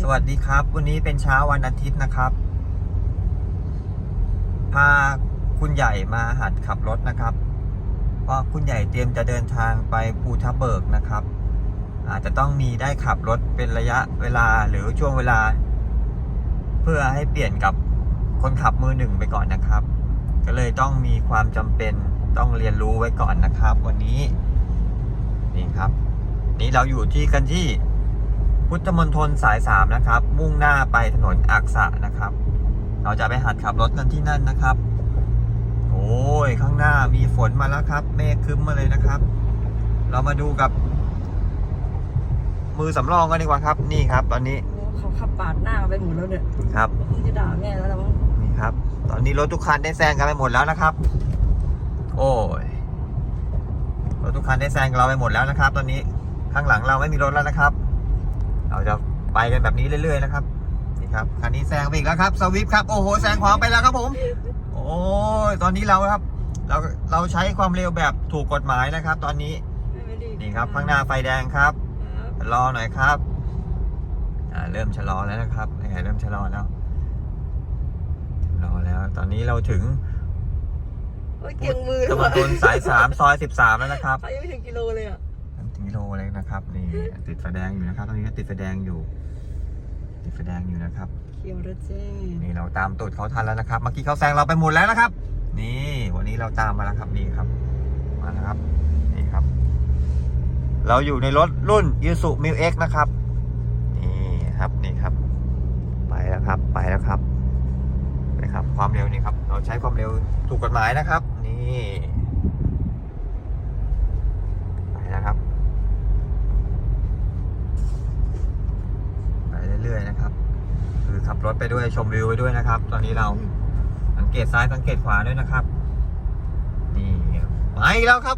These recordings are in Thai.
สวัสดีครับ วันนี้เป็นเช้าวันอาทิตย์นะครับ พาคุณใหญ่มาหัดขับรถนะครับ เพราะคุณใหญ่เตรียมจะเดินทางไปภูทับเบิกนะครับ อาจจะต้องมีได้ขับรถเป็นระยะเวลาหรือช่วงเวลา เพื่อให้เปลี่ยนกับคนขับมือหนึ่งไปก่อนนะครับ ก็เลยต้องมีความจำเป็นต้องเรียนรู้ไว้ก่อนนะครับ วันนี้นี่ครับ นี่เราอยู่ที่กันที่ พุทธมณฑลสายสามนะครับ มุ่งหน้าไปถนนอักษะนะครับ เราจะไปหัดขับรถกันที่นั่นนะครับ โอ้ย ข้างหน้ามีฝนมาแล้วครับ เมฆครึ้มมาเลยนะครับ เรามาดูกับ มือสำรองกันดีกว่าครับ นี่ครับ ตอนนี้โอ้เขาขับปาดหน้าไปหมดแล้วเนี่ยครับคงจะด่าแม่แล้วละมั้งนี่ครับ ตอนนี้รถทุกคันได้แซงกันไปหมดแล้วนะครับ โอ้ยรถทุกคันได้แซงเราไปหมดแล้วนะครับ ตอนนี้ข้างหลังเราไม่มีรถแล้วนะครับ เราจะไปกันแบบนี้เรื่อยๆนะครับ นี่ครับคันนี้แซงไปอีกแล้วครับสวิฟครับ โอ้โหแซงขวาไปแล้วครับผม โอ้ยตอนนี้เราครับ เราเราใช้ความเร็วแบบถูกกฎหมายนะครับ ตอนนี้ไม่ดีนี่ครับข้างหน้าไฟแดงครับครับชะลอหน่อยครับอ่าเริ่มชะลอแล้วนะครับนี่ไงเริ่มชะลอแล้วชะลอแล้ว ตอนนี้เราถึงโอ้ยเก่งมือตำบลตุนสายสามซอยสิบสามแล้วนะครับเขายังไม่ถึงกิโลเลยอะถึงกิ โลเลยนะครับนี่ติดไฟแดงอยู่นะครับ ตอนนี้ก็ติดไฟแดงอยู่ ติดไฟแดงอยู่นะครับเขียวแล้วเจ้นี่เราตามตูดเขาทันแล้วนะครับ เมื่อกี้เขาแซงเราไปหมดแล้วนะครับ นี่วันนี้เราตามมาแล้วครับนี่ครับ มาแล้วครับนี่ครับ เราอยู่ในรถรุ่น y u s u m i l X นะครับนี่ครับนี่ครับ ไปแล้วครับไปแล้วครับนะครับ ความเร็วนี่ครับ เราใช้ความเร็วถูกกฎหมายนะครับ นี่ ไปแล้วครับ ไปเรื่อยๆนะครับ คือขับร ถไปด้วยชมวิวไปด้วยนะครับ ตอนนี้เราสังเกตซ้ายสังเกตขวาด้วยนะครับ นี่มาอีกแล้วครับ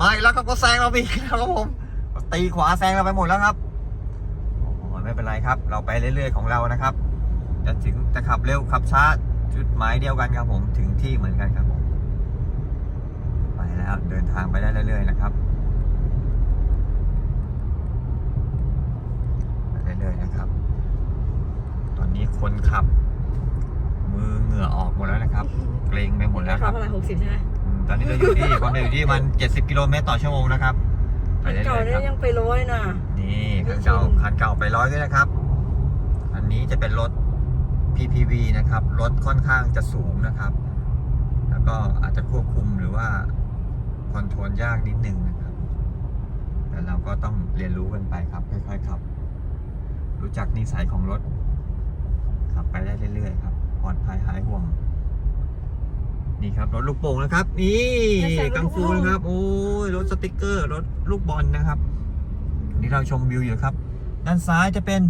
มาอีกแล้วครับก็แซงเราไปอีกแล้วครับผมตีขวาแซงเราไปหมดแล้วครับโอ้โหไม่เป็นไรครับ เราไปเรื่อยๆของเรานะครับ จะถึงจะขับเร็วขับช้าจุดหมายเดียวกันครับผมถึงที่เหมือนกันครับผมไปแล้วเดินทางไปได้เรื่อยๆนะครับไปเรื่อยๆนะครับ ตอนนี้ คนขับ มือเหงื่อออกหมดแล้วนะครับ เกรงไปหมดแล้วคเขารับเท่าไหร่หกสิบใช่ไหมอืมตอนนี้เราอยู่ที่ ความเร็วอยู่ที่มัน 70 กิโลเมตรต่อชั่วโมงนะครับ ไปคันเรื่เก่าอยๆเนี่คยรับยังไปร้อยน่ะ นี่คันเก่าคันเก่าไปร้อยด้วยนะครับ อันนี้จะเป็นรถ PPV นะครับ รถค่อนข้างจะสูงนะครับ แล้วก็อาจจะควบคุมหรือว่าคอนโทรลยากนิดนึงนะครับ แต่เราก็ต้องเรียนรู้กันไปครับ ค่อยๆขับ รู้จักนิสัยของรถ ขับไปได้เรื่อยๆครับปลอดภัยหายห่วง นี่ครับรถลูกโป่งนะครับ นี่กังฟูนะครับ โอ้ยรถสติกเกอร์ รถลูกบอลนะครับอันนี้เราชมวิวอยู่ครับ ด้านซ้ายจะเป็น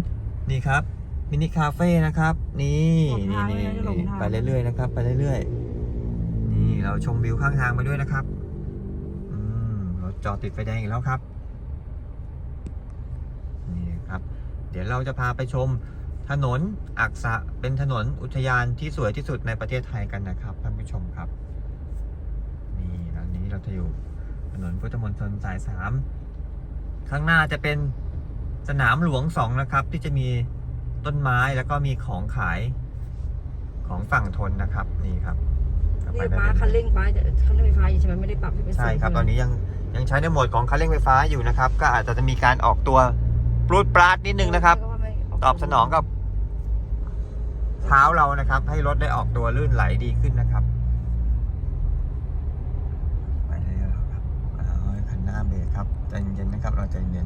นี่ครับมินิคาเฟ่นะครับนี่นี่นี่นี่ไปเรื่อยๆนะครับ ไปเรื่อยๆนี่เราชมวิวข้างทางไปด้วยนะครับอืมรถจอดติดไฟแดงอีกแล้วครับนี่ครับ เดี๋ยวเราจะพาไปชม ถนนอักษะเป็นถนนอุทยานที่สวยที่สุดในประเทศไทยกันนะครับท่านผู้ชมครับ นี่ตอนนี้เราจะอยู่ถนนพุทธมณฑลสายสามข้างหน้าจะเป็นสนามหลวงสองนะครับ ที่จะมีต้นไม้แล้วก็มีของขายของฝั่งทนนะครับ นี่ครับเรียกได้ป้าเลยคันเร่งป้าจะคันเร่งไฟฟ้าอยู่ใช่ไหมไม่ได้ปรับให้เป็นใช่ครับสูงตอนนี้ยังยังใช้ในโหมดของคันเร่งไฟฟ้าอยู่นะครับ ก็อาจจะมีการออกตัวปลูดปราดนิดนึงนะครับ ตอบสนองกับ เท้าเรานะครับ ให้รถได้ออกตัวลื่นไหลดีขึ้นนะครับไปเรื่อยๆครับเอาคันหน้าเบรกครับใจเย็นๆนะครับ เราใจเย็น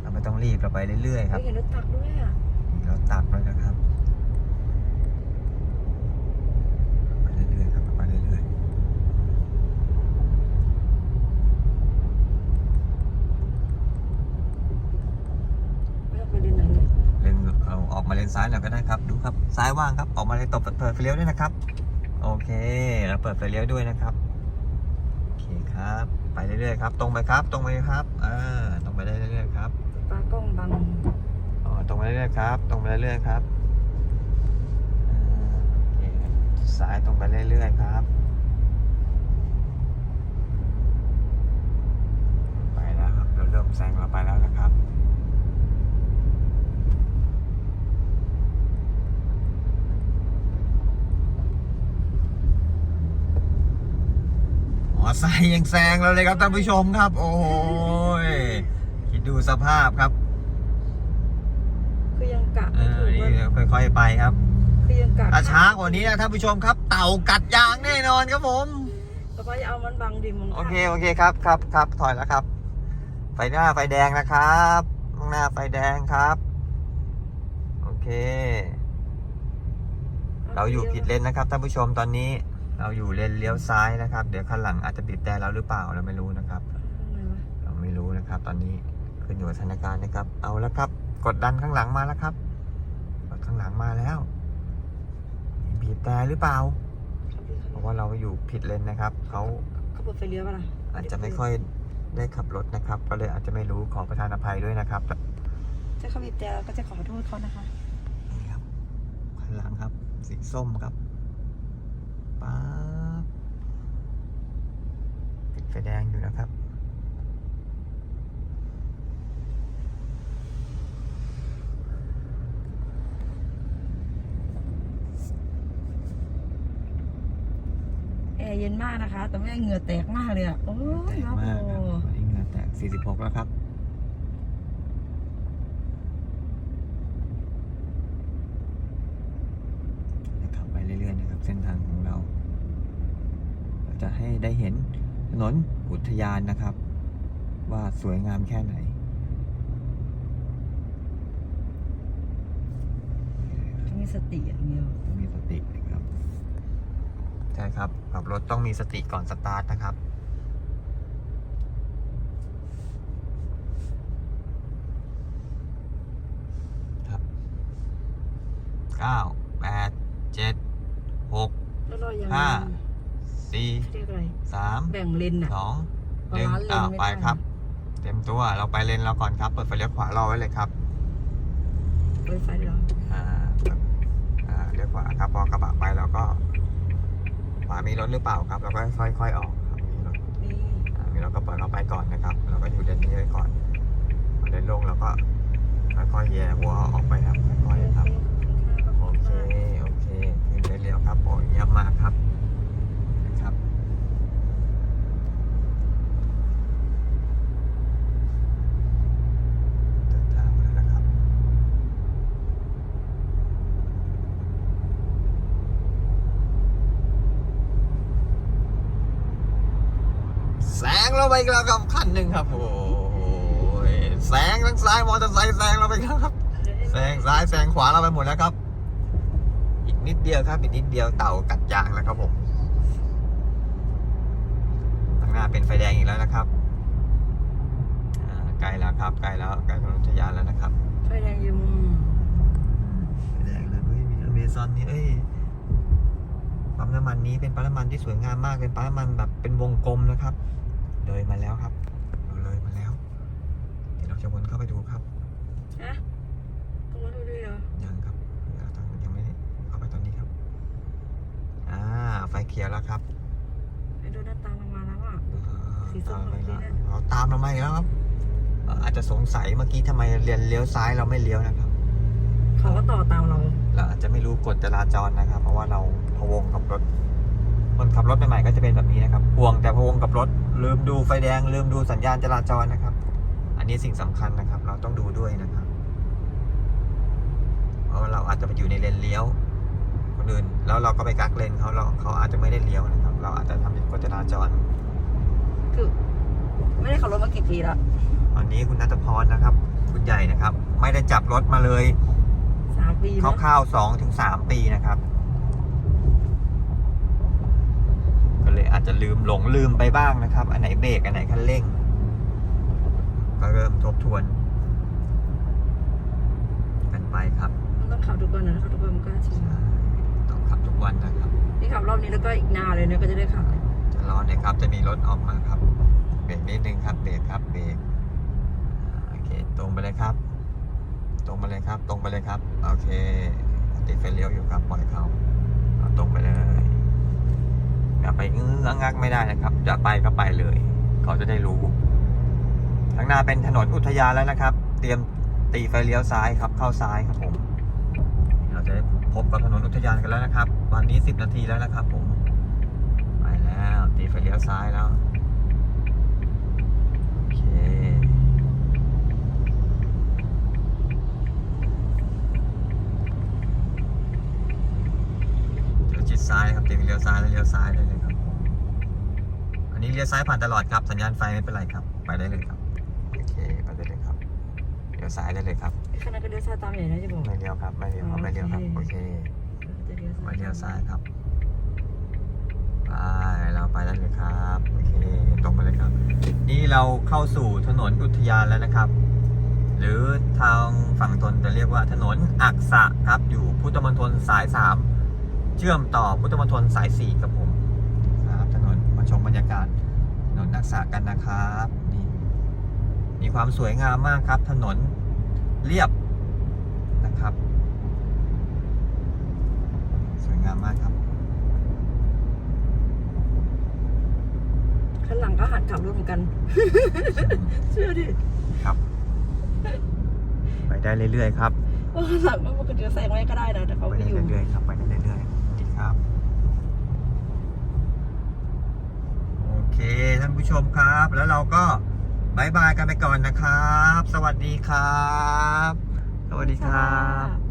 เราไม่ต้องรีบเราไปเรื่อยๆครับเฮ้ยเห็นรถตักด้วยอะนี่เราตักแล้วนะครับ ไปเรื่อยๆครับไปเรื่อยๆ ไม่ต้องไปเดินไหนเลย เลนเอาออกมาเลน ซ้ายหน่อยก็ได้ครับ ดูครับ ซ้ายว่างครับ ออกมาเลยตบเปิดไฟเลี้ยวด้วยนะครับ โอเค เราเปิดไฟเลี้ยวด้วยนะครับ โอเคครับ ไปเรื่อยๆครับ ตรงไปครับ ตรงไปครับ อ่า ตรงไปได้เรื่อยๆครับป้ากล้องบัง อ๋อ ตรงไปเรื่อยๆครับ ตรงไปเรื่อยๆครับอ่าโอเคซ้ายตรงไปเรื่อยๆครับ ไปแล้วครับ เราเริ่มแซงเราไปแล้วนะครับ ไซค์ยังแซงเราเลยครับท่านผู้ชมครับ โอ้โหยคิดดูสภาพครับ คือยังกะเอไม่อถูกนี่ว่าค่อยๆไปครับ คือยังกะถ้าช้ากว่านี้นะท่านผู้ชมครับ เต่ากัดยางแน่นอนครับผมแต่ว่าจะเอามันบังดิมงโอเคโอเคครับครับครับถอยแล้วครับ ไฟหน้าไฟแดงนะครับข้างหน้าไฟแดงครับ โอเค เราอยู่ผิดเลนนะครับท่านผู้ชมตอนนี้ เราอยู่เลนเลี้ยวซ้ายนะครับ เดี๋ยวข้างหลังอาจจะบีบแต่เราหรือเปล่าเราไม่รู้นะครับอะไรวะเราไม่รู้นะครับ ตอนนี้ขึ้นอยู่กับสถานการณ์นะครับ เอาแล้วครับ กดดันข้างหลังมาแล้วครับกดข้างหลังมาแล้วมีบีบแต่หรือเปล่า เพราะว่าเราอยู่ผิดเลนนะครับเขาเขาเปิดไฟเลี้ยวป่ะล่ะอาจจะไม่ค่อยได้ขับรถนะครับ ก็เลยอาจจะไม่รู้ขอประทานอภัยด้วยนะครับถ้าเขาบีบแต่เราก็จะขอโทษเขานะคะนี่ครับข้างหลังครับสีส้มครับ ป๊าบติดไฟแดงอยู่นะครับ แอร์เย็นมากนะคะ แต่แม่เหงื่อแตกมากเลยอะ โอ้แตยกครับมากครับโอ้วันนี้เหงื่อแตก 46 แล้วครับ เส้นทางของเราจะให้ได้เห็นถนนอุทยานนะครับ ว่าสวยงามแค่ไหนต้องมีสติอย่างเดียวต้องมีสตินะครับใช่ครับขับรถต้องมีสติก่อนสตาร์ทนะครับเก้าแปดเจ็ด หกแล้วเรายังห้าสี่เรียกอะไร สามแบ่งเลนอะ สองหนึ่งบาลานซ์เลนอ้าวไม่ไปได้ ครับ เต็มตัวเราไปเลนเราก่อนครับ เปิดไฟเลี้ยวขวารอไว้เลยครับเปิดไฟด้วยเหรออ่าครับอ่าเลี้ยวขวาครับพอกระบะไปเราก็ขวามีรถหรือเปล่าครับเราก็ค่อยๆออกครับมีรถนี่อ่ามีรถก็เปิดเข้าไปก่อนนะครับเราก็อยู่เลนนี้ไว้ก่อนพอเลนลงเราก็ค่อยๆแย่หัวออกไปครับค่อยๆครับโอเคโอเคขึ้นเลนเลี้ยวครับโอ้ยเยี่ยมมากครับนะครับเดินทางมาแล้วนะครับ แซงเรา ไปอีกแล้วครับคันหนึ่งครับโอ้ยแซงทั้งซ้ายมอเตอร์ไซค์แซงเราไปอีกแล้วครับแซงซ้ายแซงขวาเราไปหมดแล้วครับ อีกนิดเดียวครับอีกนิดเดียวเต่ากัดยางแล้วครับผมข้างหน้าเป็นไฟแดงอีกแล้วนะครับอ่าใกล้แล้วครับใกล้แล้วใกล้ถนนอุทยานแล้วนะครับไฟแดงอยืมไฟแดงแล้วเฮ้ยมีอเมซอนนี่เอ้ยปั๊มน้ำมันนี้เป็นปั๊มน้ำมันที่สวยงามมากเป็นปั๊มน้ำมันแบบเป็นวงกลมนะครับ เลยมาแล้วครับ เราเลยมาแล้ว เดี๋ยวเราจะวนเข้าไปดูครับฮะตรงนั้นดูด้วยเหรอยังครับเราต้องยังไม่ได้เข้าไปตอนนี้ครับ อ่า ไฟเขียวแล้วครับไอ้โดนัทตามเรามาแล้วอะอ่าสีส้มตามไปแล้วเมื่อกี้เนี่ย เราตามเรามาอีกแล้วครับเอ่ออาจจะสงสัยเมื่อกี้ทำไมเรียนเลี้ยวซ้ายเราไม่เลี้ยวนะครับ เขาก็ต่อตามเรา เราอาจจะไม่รู้กฎจราจรนะครับ เพราะว่าเราพะวงกับรถ คนขับรถใหม่ๆก็จะเป็นแบบนี้นะครับห่วงแต่พะวงกับรถ ลืมดูไฟแดง ลืมดูสัญญาณจราจรนะครับ อันนี้สิ่งสำคัญนะครับ เราต้องดูด้วยนะครับเพราะว่าเราอาจจะไปอยู่ในเลนเลี้ยวคนอื่นแล้วเราก็ไปกักเลนเขาเราเขาอาจจะไม่ได้เลี้ยวนะครับ เราอาจจะทำผิดกฎจราจร คือ ไม่ได้ขับรถมากี่ปีแล้ววันนี้คุณนัทพรนะครับ คุณใหญ่นะครับ ไม่ได้จับรถมาเลยสามปีคเนอะร่าวๆสองถึงสามปีนะครับ ก็เลยอา จจะลืมหลงลืมไปบ้างนะครับ อันไหนเบรกอันไหนคันเร่ง ก็เริ่มทบทวน กันไปครับมันต้องขับทุกวันนะถ้าขับทุกวันมันก็ชินใช่ต้องขับทุกวันนะครับนี่ขับรอบนี้แล้วก็อีกนานเลยเนี่ยก็จะได้ขับจะรอนะครับ จะมีรถออกมาครับเบรกนิดนึงครับเบรกครับเบรกอ่าโอเค ตรงไปเลยครับ ตรงไปเลยครับ ตรงไปเลยครับ โอเคติดไฟเลี้ยวอยู่ครับปล่อยเขาเอาตรงไปเลย อย่าไปงื้องักไม่ได้นะครับ จะไปก็ไปเลย เขาจะได้รู้ทางหน้าเป็นถนนอุทยานแล้วนะครับ เตรียมตีไฟเลี้ยวซ้ายครับ เข้าซ้ายครับผม เราจะได้พบกับถนนอุทยานกันแล้วนะครับ วันนี้10นาทีแล้วนะครับ ผม ไปแล้ว ตีไฟเลี้ยวซ้ายแล้ว โอเค เดี๋ยวชิด ซ้ายครับตีไฟเลี้ยวซ้ายแล้วเลี้ยวซ้ายได้เลยครับผมอันนี้เลี้ยวซ้ายผ่านตลอดครับ สัญญาณไฟไม่เป็นไรครับ ไปได้เลยครับ โอเค ไปได้เลยครับเลี้ยวซ้ายได้เลยครับขนาดก็เลี้ยวซ้ายตามใหญ่นะจะบอก ไม่เลี้ยวครับ ไม่เลี้ยวครับ ไม่เลี้ยวครับ โอเคไปเลี้ยวซ้ายครับ ไป เราไปได้เลยครับ โอเค ตรงไปเลยครับ นี่เราเข้าสู่ถนนอุทยานแล้วนะครับ หรือทางฝั่งทนจะเรียกว่าถนนอักษะครับ อยู่พุทธมณฑลสายสาม เชื่อมต่อพุทธมณฑลสายสี่ครับผมครับถนนมาชมบรรยากาศถนนอักษะกันนะครับนี่มีความสวยงามมากครับ ถนนเรียบนะครับ สวยงามมากครับข้างหลังก็หันกลับรถเหมือนกัน เชื่อดิครับ ไปได้เรื่อยๆครับ ว่าข้างหลังมันก็เดี๋ยวแซงไว้ก็ได้นะแต่เขาไปไม่ได้อยู่ เรื่อยๆครับไปได้เรื่อยๆ ครับ โอเคท่านผู้ชมครับ แล้วเราก็บายบายกันไปก่อนนะครับ สวัสดีครับ สวัสดีครับ